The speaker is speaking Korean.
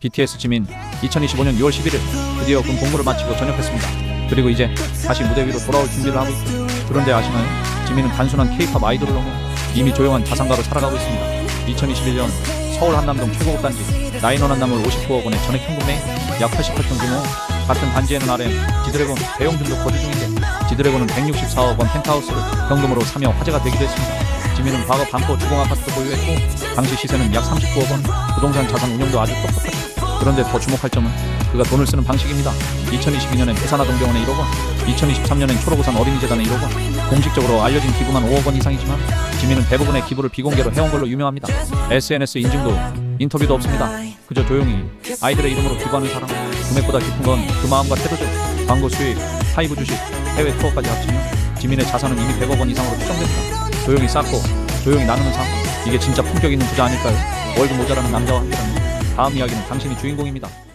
BTS 지민 2025년 6월 11일 드디어 군 복무를 마치고 전역했습니다. 그리고 이제 다시 무대 위로 돌아올 준비를 하고 있죠. 그런데 아시나요? 지민은 단순한 K-팝 아이돌을 넘어 이미 조용한 자산가로 살아가고 있습니다. 2021년 서울 한남동 최고급 단지 나인원 한남을 59억 원에 전액 현금 매입 약 88평 규모 같은 단지에는 RM, 지드래곤, 배용준도 거주 중인데 지드래곤은 164억 원 펜트하우스를 현금으로 사며 화제가 되기도 했습니다. 지민은 과거 반포 주공 아파트도 보유했고 당시 시세는 약 39억 원 부동산 자산 운용도 아주 똑똑하죠. 그런데 더 주목할 점은 그가 돈을 쓰는 방식입니다. 2022년엔 회산아동병원에 1억 원, 2023년엔 초록우산 어린이재단에 1억 원, 공식적으로 알려진 기부만 5억 원 이상이지만 지민은 대부분의 기부를 비공개로 해온 걸로 유명합니다. SNS 인증도 인터뷰도 없습니다. 그저 조용히 아이들의 이름으로 기부하는 사람. 금액보다 깊은 건 그 마음과 태도죠. 광고 수익, 하이브 주식, 해외 투어까지 합치면 지민의 자산은 이미 100억 원 이상으로 추정됩니다. 조용히 쌓고 조용히 나누는 삶. 이게 진짜 품격 있는 부자 아닐까요? 월급 모자라는 남자와 함께라는 다음 이야기는 당신이 주인공입니다.